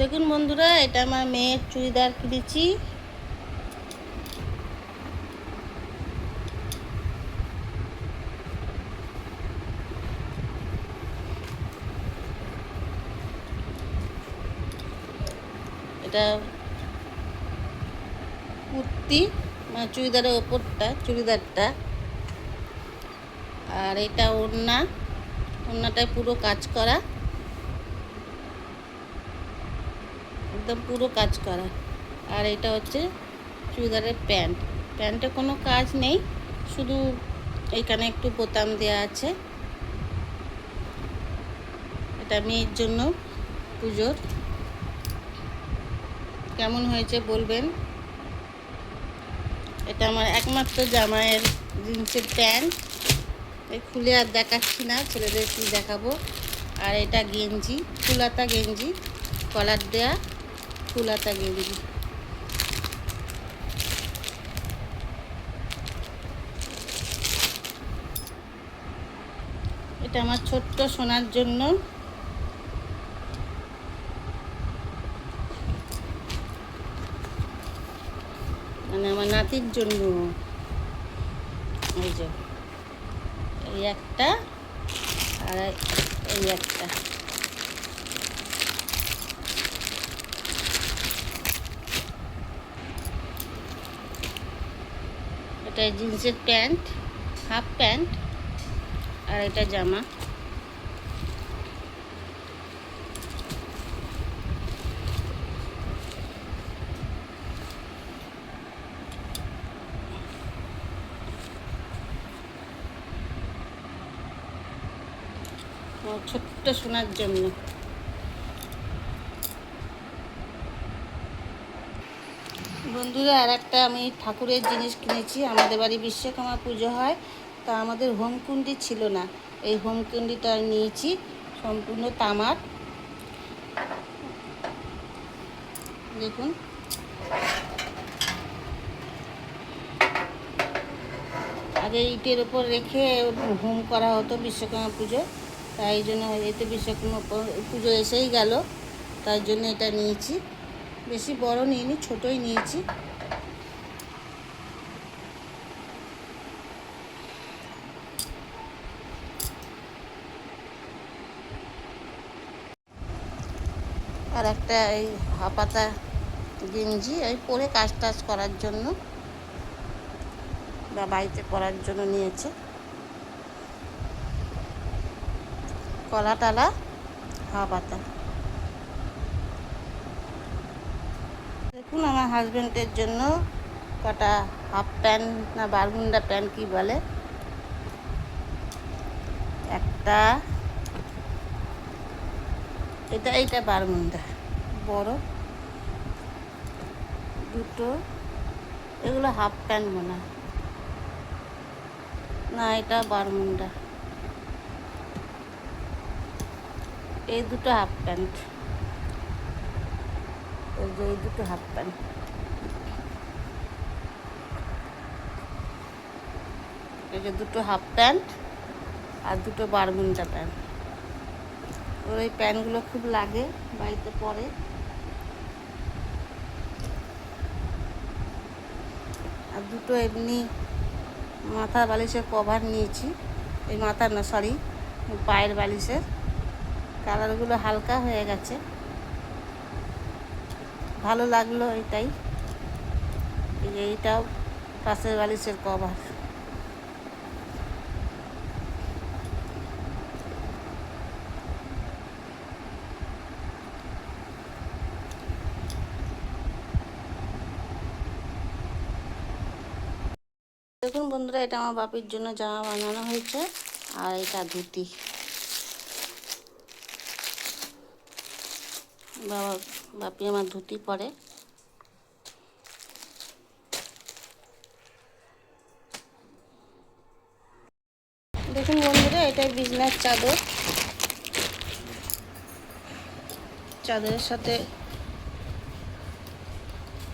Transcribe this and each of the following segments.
দেখুন বন্ধুরা, এটা আমার মেয়ের চুড়িদার কিনেছি। এটা কুর্তি মানে চুড়িদারের ওপরটা, চুড়িদারটা। আর এটা ওড়না, ওড়নাটায় পুরো কাজ করা। একদম পুরো কাজ করা। আর এটা হচ্ছে চুড়িদারের প্যান্ট। প্যান্টে কোনো কাজ নেই, শুধু এখানে একটু বোতাম দেওয়া আছে। এটা মেয়ের জন্য পুজোর। কেমন হয়েছে বলবেন? এটা আমার একমাত্র জামাইয়ের জিন্সের প্যান্ট। এই খুলে আর দেখাচ্ছি না, ছেলেদের কি দেখাবো। আর এটা গেঞ্জি, ফুলাতা গেঞ্জি, কলার দেয়া। ফুলাতা গেঞ্জি এটা আমার ছোট্ট সোনার জন্য। মানে আমার নাতির জন্য। এই যে, এই একটা আর এই একটা। এটা জিন্সের প্যান্ট হাফ প্যান্ট আর এটা জামা। ছোট্ট সোনার জন্য। বন্ধুরা, আর একটা আমি ঠাকুরের জিনিস কিনেছি। আমাদের বাড়ি বিশ্বকর্মা পুজো হয়, তা আমাদের হোমকুন্ডি ছিল না। এই হোমকুন্ডিটা নিয়েছি, সম্পূর্ণ তামার। দেখুন। আগে ইটের ওপর রেখে হোম করা হতো বিশ্বকর্মা পুজো। তাই জন্য এতে বিশ্বকর্মা পুজো এসেই গেল। তাই জন্য এটা নিয়েছি। বেশি বড় নিইনি, ছোটই নিয়েছি। আর একটা এই হাপাতা গেঞ্জি, এই পরে কাজ টাজ করার জন্য বা বাড়িতে পরার জন্য নিয়েছে। কলা টালা, হাপাতা। দেখুন, আমার হাজব্যান্ডের জন্য কটা হাফ প্যান্ট না বারমুন্ডা প্যান্ট কি বলে? একটা, এটা এইটা বারমুন্ডা বড়, দুটো, এগুলো হাফ প্যান্ট মনে। না, এটা বারমুন্ডা এই দুটো হাফ প্যান্ট এই যে এই দুটো হাফ প্যান্ট এই যে দুটো হাফ প্যান্ট আর দুটো বারমুন্ডা প্যান্ট। ওর এই প্যান্টগুলো খুব লাগে, বাড়িতে পরে। আর দুটো এমনি মাথার বালিশের কভার নিয়েছি। এই মাথার না সরি পায়ের বালিশের। কালারগুলো হালকা হয়ে গেছে। ভালো লাগল এটাই। এইটাও পাশের বালিশের কভার। দেখুন বন্ধুরা, এটা আমার বাপির জন্য জামা বানানো হয়েছে, আর এটা ধুতি। বাবা বাপি আমার ধুতি পরে। দেখুন বন্ধুরা, এটাই বিজনেস চাদর। চাদরের সাথে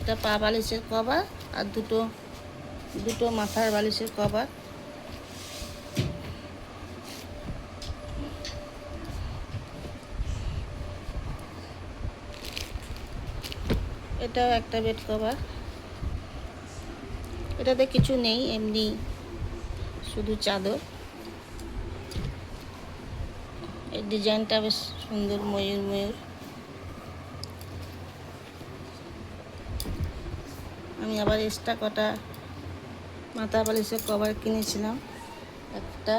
এটা পা বালিশের কভার আর দুটো দুটো মাথার বালিশের কভার। এটাও একটা বেড কভার এটাতে কিছু নেই, এমনি শুধু চাদর। এই ডিজাইনটা বেশ সুন্দর, ময়ূর ময়ূর। আমি আবার এক্সট্রা কটা মাথা বালিশের কভার কিনেছিলাম। একটা,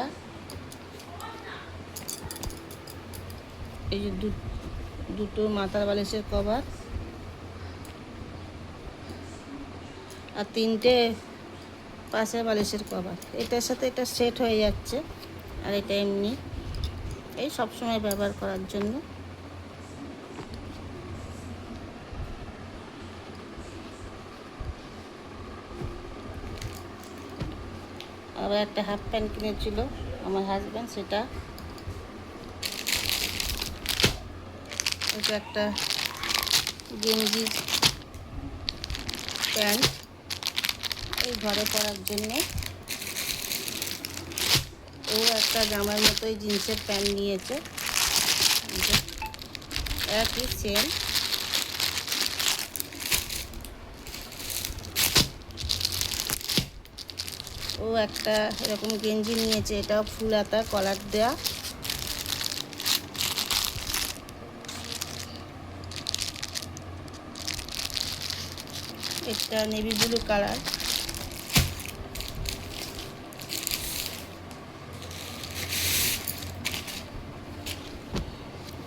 এই যে দুটো মাথার বালিশের কভার আর তিনটে পাশে বালিশের কভার। এটার সাথে এটা সেট হয়ে যাচ্ছে, আর এটা এমনি। এই সব সময় ব্যবহার করার জন্য। আবার একটা হাফ প্যান্ট কিনেছিল আমার হাজব্যান্ড সেটা। এটা একটা গেঞ্জি প্যান্ট এই ঘরে পরার জন্য। ও একটা জামার মতোই জিন্সের প্যান্ট নিয়েছে। একই সেম। ও একটা এরকম গেঞ্জি নিয়েছে, এটাও ফুল আতা কলার দেওয়া এটা নেভি ব্লু কালার।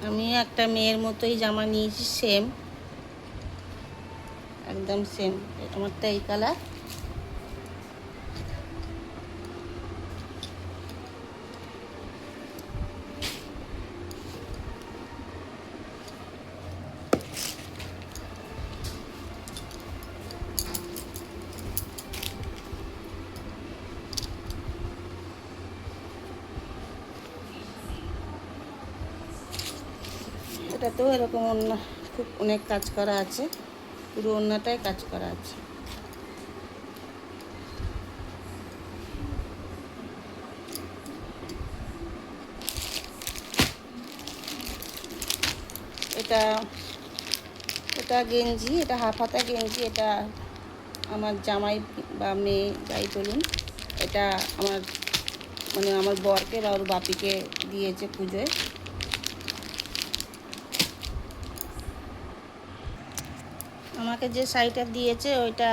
আমি একটা মেয়ের মতোই জামা নিয়েছি সেম একদম সেম আমারটা এই কালার এটাতেও এরকম অন্য খুব অনেক কাজ করা আছে। পুরো অন্যটাই কাজ করা আছে। এটা এটা গেঞ্জি, এটা হাফ হাতা গেঞ্জি, এটা আমার জামাই বা মেয়ে যাই বলুন, এটা আমার মানে আমার বরকে বা ওর বাপিকে দিয়েছে পুজোয়। আমাকে যে শাড়িটা দিয়েছে, ওইটা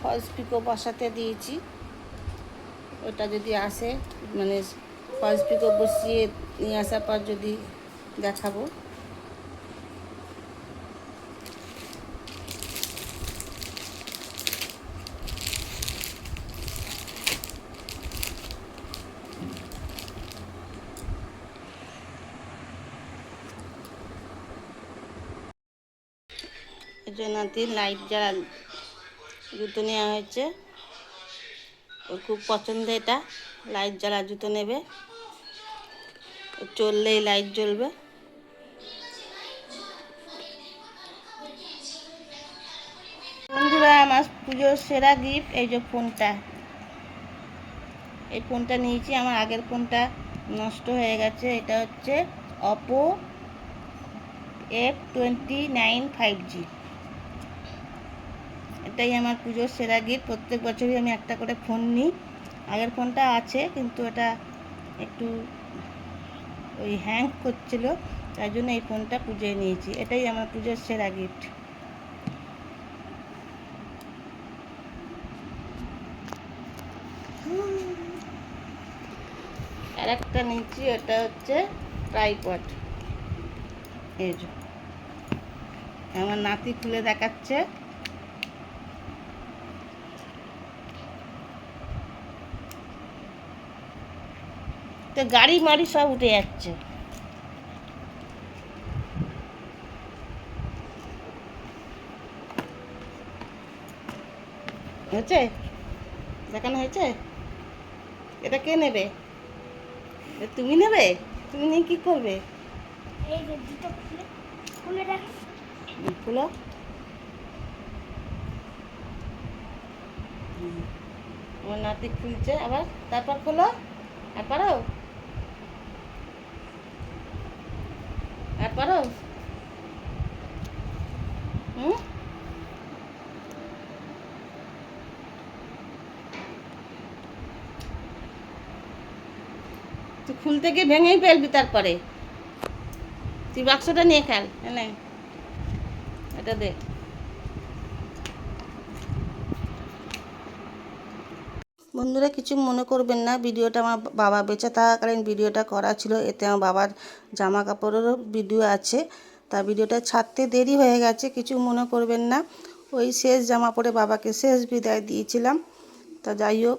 ফলস পিকো বসাতে দিয়েছি। ওটা যদি আসে মানে ফলস পিকো বসিয়ে নিয়ে আসার পর যদি দেখাবো। এই লাইট জ্বালা জুতো নেওয়া হয়েছে, ওর খুব পছন্দ এটা। লাইট জ্বালা জুতো নেবে চললেই লাইট জ্বলবে। বন্ধুরা, আমার পুজোর সেরা গিফট এই যে ফোনটা। এই ফোনটা নিয়েছি, আমার আগের ফোনটা নষ্ট হয়ে গেছে। এটা হচ্ছে Oppo F twenty nine five G এটাই আমার পুজোর সেরা গিফট প্রত্যেক বছরই আমি একটা করে ফোন নিই। আগের ফোনটা আছে, কিন্তু এটা একটু ওই হ্যাং করছিল, তাই জন্য এই ফোনটা পুজোয় নিয়েছি। এটাই আমার পুজোর সেরা গিফট আর একটা নিয়েছি এটা হচ্ছে ট্রাইপড এই আমার নাতি খুলে দেখাচ্ছে। তো গাড়ি মাড়ি সব উঠে যাচ্ছে। হয়েছে? দেখানো হয়েছে? এটা কে নেবে? তুমি নেবে? তুমি নিয়ে কি করবে? খুলো আমার নাতি খুলছে আবার তারপর খোলো আর পারো? পারো? হুম? তুই খুল থেকে ভেঙেই ফেলবি তারপরে। তুই বাক্সটা নিয়ে খেল হ্যাঁ এটা দেখ বন্ধুরা কিছু মনে করবেন না, ভিডিওটা আমার বাবা বেঁচে থাকাকালীন ভিডিওটা করা ছিল, এতে আমার বাবার জামা কাপড়েরও ভিডিও আছে, তা ভিডিওটা ছাড়তে দেরি হয়ে গেছে, কিছু মনে করবেন না। ওই শেষ জামা পরে বাবাকে শেষ বিদায় দিয়েছিলাম, তা যাই হোক।